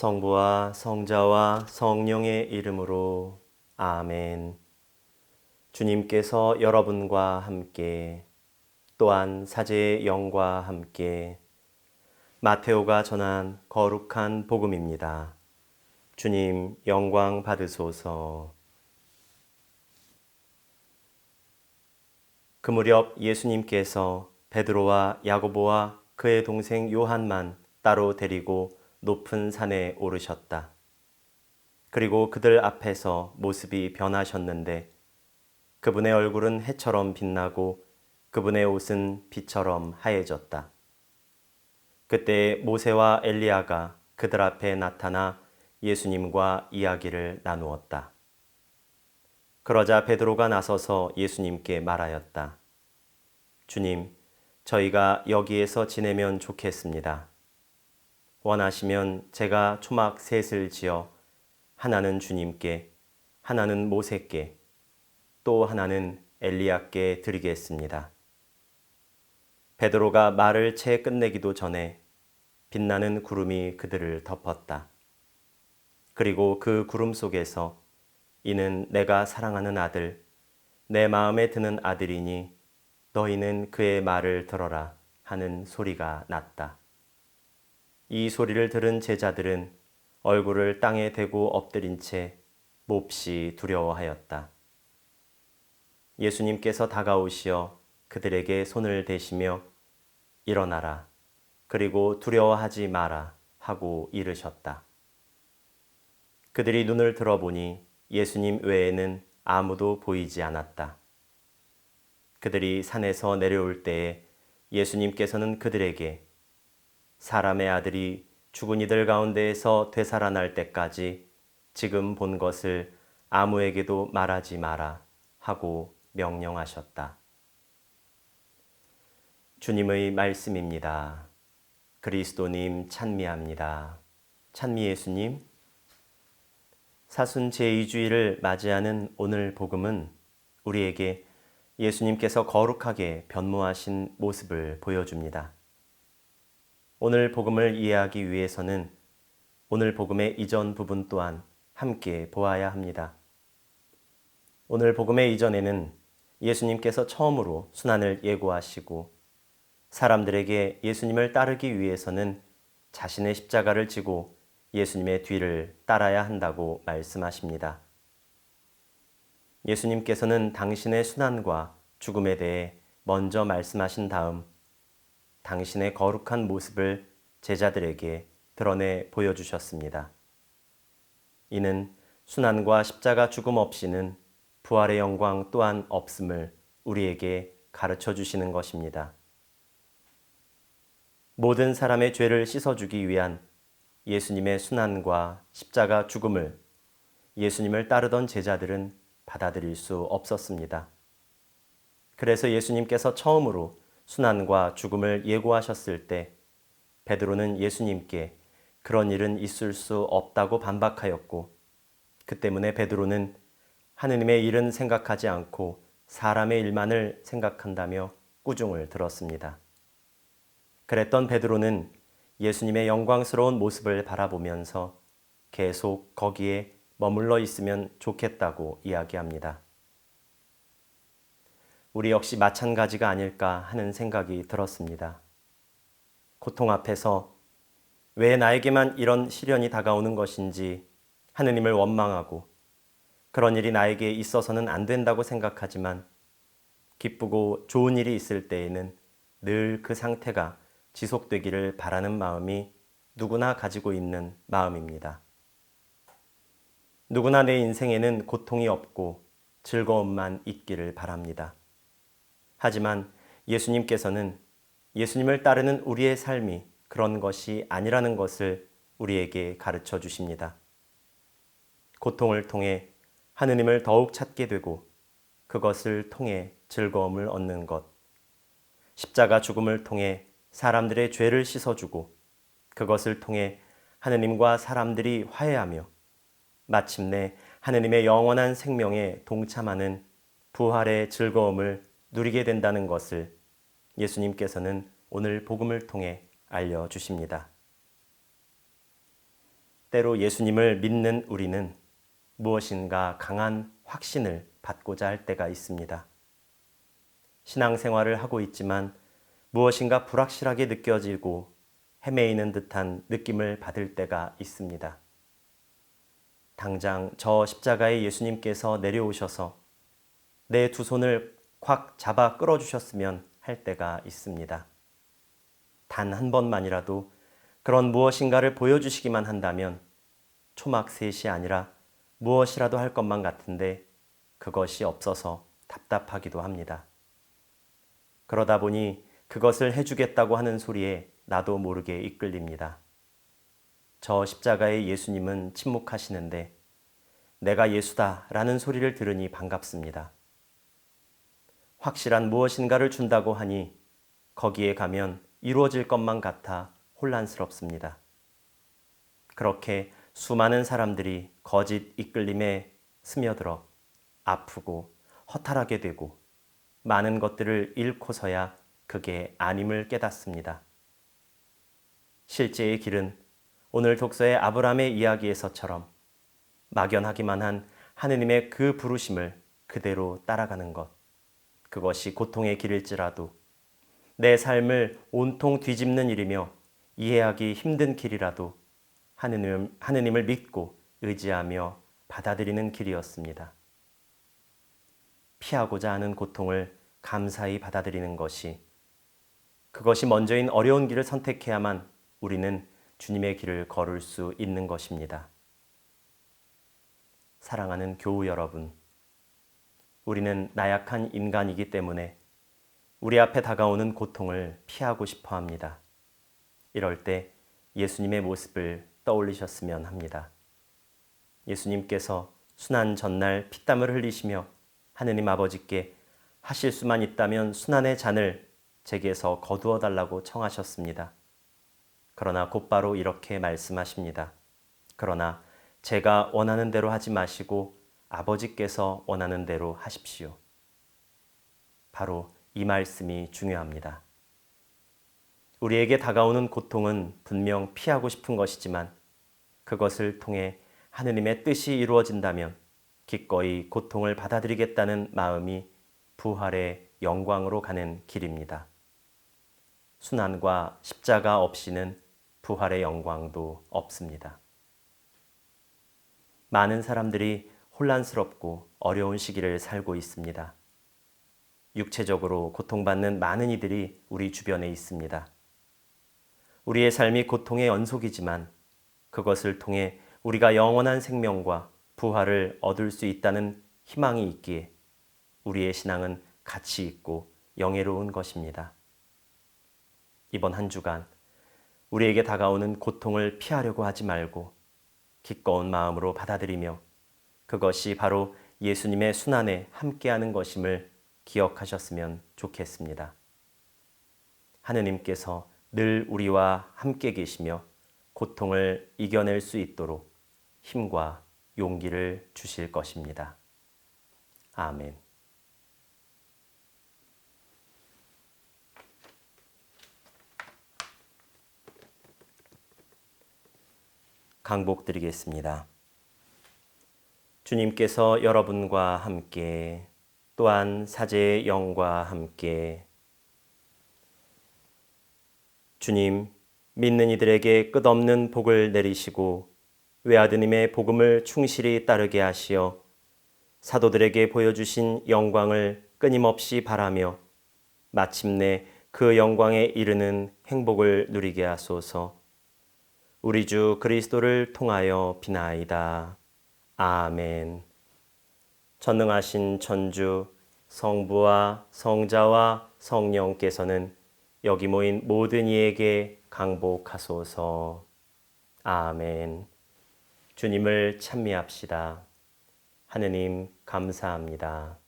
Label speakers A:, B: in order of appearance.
A: 성부와 성자와 성령의 이름으로 아멘. 주님께서 여러분과 함께 또한 사제의 영과 함께 마테오가 전한 거룩한 복음입니다. 주님 영광 받으소서. 그 무렵 예수님께서 베드로와 야고보와 그의 동생 요한만 따로 데리고 높은 산에 오르셨다. 그리고 그들 앞에서 모습이 변하셨는데 그분의 얼굴은 해처럼 빛나고 그분의 옷은 빛처럼 하얘졌다. 그때 모세와 엘리야가 그들 앞에 나타나 예수님과 이야기를 나누었다. 그러자 베드로가 나서서 예수님께 말하였다. 주님, 저희가 여기에서 지내면 좋겠습니다. 원하시면 제가 초막 셋을 지어 하나는 주님께, 하나는 모세께, 또 하나는 엘리야께 드리겠습니다. 베드로가 말을 채 끝내기도 전에 빛나는 구름이 그들을 덮었다. 그리고 그 구름 속에서 이는 내가 사랑하는 아들, 내 마음에 드는 아들이니 너희는 그의 말을 들어라 하는 소리가 났다. 이 소리를 들은 제자들은 얼굴을 땅에 대고 엎드린 채 몹시 두려워하였다. 예수님께서 다가오시어 그들에게 손을 대시며 일어나라. 그리고 두려워하지 마라. 하고 이르셨다. 그들이 눈을 들어보니 예수님 외에는 아무도 보이지 않았다. 그들이 산에서 내려올 때에 예수님께서는 그들에게 사람의 아들이 죽은 이들 가운데에서 되살아날 때까지 지금 본 것을 아무에게도 말하지 마라 하고 명령하셨다. 주님의 말씀입니다. 그리스도님 찬미합니다. 찬미 예수님. 사순 제2주일을 맞이하는 오늘 복음은 우리에게 예수님께서 거룩하게 변모하신 모습을 보여줍니다. 오늘 복음을 이해하기 위해서는 오늘 복음의 이전 부분 또한 함께 보아야 합니다. 오늘 복음의 이전에는 예수님께서 처음으로 순환을 예고하시고 사람들에게 예수님을 따르기 위해서는 자신의 십자가를 지고 예수님의 뒤를 따라야 한다고 말씀하십니다. 예수님께서는 당신의 순환과 죽음에 대해 먼저 말씀하신 다음 당신의 거룩한 모습을 제자들에게 드러내 보여주셨습니다. 이는 순환과 십자가 죽음 없이는 부활의 영광 또한 없음을 우리에게 가르쳐 주시는 것입니다. 모든 사람의 죄를 씻어주기 위한 예수님의 순환과 십자가 죽음을 예수님을 따르던 제자들은 받아들일 수 없었습니다. 그래서 예수님께서 처음으로 순환과 죽음을 예고하셨을 때 베드로는 예수님께 그런 일은 있을 수 없다고 반박하였고 그 때문에 베드로는 하느님의 일은 생각하지 않고 사람의 일만을 생각한다며 꾸중을 들었습니다. 그랬던 베드로는 예수님의 영광스러운 모습을 바라보면서 계속 거기에 머물러 있으면 좋겠다고 이야기합니다. 우리 역시 마찬가지가 아닐까 하는 생각이 들었습니다. 고통 앞에서 왜 나에게만 이런 시련이 다가오는 것인지 하느님을 원망하고 그런 일이 나에게 있어서는 안 된다고 생각하지만 기쁘고 좋은 일이 있을 때에는 늘 그 상태가 지속되기를 바라는 마음이 누구나 가지고 있는 마음입니다. 누구나 내 인생에는 고통이 없고 즐거움만 있기를 바랍니다. 하지만 예수님께서는 예수님을 따르는 우리의 삶이 그런 것이 아니라는 것을 우리에게 가르쳐 주십니다. 고통을 통해 하느님을 더욱 찾게 되고 그것을 통해 즐거움을 얻는 것. 십자가 죽음을 통해 사람들의 죄를 씻어주고 그것을 통해 하느님과 사람들이 화해하며 마침내 하느님의 영원한 생명에 동참하는 부활의 즐거움을 누리게 된다는 것을 예수님께서는 오늘 복음을 통해 알려주십니다. 때로 예수님을 믿는 우리는 무엇인가 강한 확신을 받고자 할 때가 있습니다. 신앙생활을 하고 있지만 무엇인가 불확실하게 느껴지고 헤매이는 듯한 느낌을 받을 때가 있습니다. 당장 저 십자가의 예수님께서 내려오셔서 내 두 손을 콱 잡아 끌어주셨으면 할 때가 있습니다. 단 한 번만이라도 그런 무엇인가를 보여주시기만 한다면 초막 셋이 아니라 무엇이라도 할 것만 같은데 그것이 없어서 답답하기도 합니다. 그러다 보니 그것을 해주겠다고 하는 소리에 나도 모르게 이끌립니다. 저 십자가의 예수님은 침묵하시는데 내가 예수다 라는 소리를 들으니 반갑습니다. 확실한 무엇인가를 준다고 하니 거기에 가면 이루어질 것만 같아 혼란스럽습니다. 그렇게 수많은 사람들이 거짓 이끌림에 스며들어 아프고 허탈하게 되고 많은 것들을 잃고서야 그게 아님을 깨닫습니다. 실제의 길은 오늘 독서의 아브라함의 이야기에서처럼 막연하기만 한 하느님의 그 부르심을 그대로 따라가는 것. 그것이 고통의 길일지라도 내 삶을 온통 뒤집는 일이며 이해하기 힘든 길이라도 하느님, 하느님을 믿고 의지하며 받아들이는 길이었습니다. 피하고자 하는 고통을 감사히 받아들이는 것이 그것이 먼저인 어려운 길을 선택해야만 우리는 주님의 길을 걸을 수 있는 것입니다. 사랑하는 교우 여러분, 우리는 나약한 인간이기 때문에 우리 앞에 다가오는 고통을 피하고 싶어 합니다. 이럴 때 예수님의 모습을 떠올리셨으면 합니다. 예수님께서 순환 전날 피땀을 흘리시며 하느님 아버지께 하실 수만 있다면 순환의 잔을 제게서 거두어 달라고 청하셨습니다. 그러나 곧바로 이렇게 말씀하십니다. 그러나 제가 원하는 대로 하지 마시고 아버지께서 원하는 대로 하십시오. 바로 이 말씀이 중요합니다. 우리에게 다가오는 고통은 분명 피하고 싶은 것이지만 그것을 통해 하느님의 뜻이 이루어진다면 기꺼이 고통을 받아들이겠다는 마음이 부활의 영광으로 가는 길입니다. 순환과 십자가 없이는 부활의 영광도 없습니다. 많은 사람들이 혼란스럽고 어려운 시기를 살고 있습니다. 육체적으로 고통받는 많은 이들이 우리 주변에 있습니다. 우리의 삶이 고통의 연속이지만 그것을 통해 우리가 영원한 생명과 부활을 얻을 수 있다는 희망이 있기에 우리의 신앙은 가치 있고 영예로운 것입니다. 이번 한 주간 우리에게 다가오는 고통을 피하려고 하지 말고 기꺼운 마음으로 받아들이며 그것이 바로 예수님의 순환에 함께하는 것임을 기억하셨으면 좋겠습니다. 하느님께서 늘 우리와 함께 계시며 고통을 이겨낼 수 있도록 힘과 용기를 주실 것입니다. 아멘. 강복 드리겠습니다. 주님께서 여러분과 함께 또한 사제의 영과 함께 주님 믿는 이들에게 끝없는 복을 내리시고 외아드님의 복음을 충실히 따르게 하시어 사도들에게 보여주신 영광을 끊임없이 바라며 마침내 그 영광에 이르는 행복을 누리게 하소서. 우리 주 그리스도를 통하여 비나이다. 아멘. 전능하신 천주 성부와 성자와 성령께서는 여기 모인 모든 이에게 강복하소서. 아멘. 주님을 찬미합시다. 하느님 감사합니다.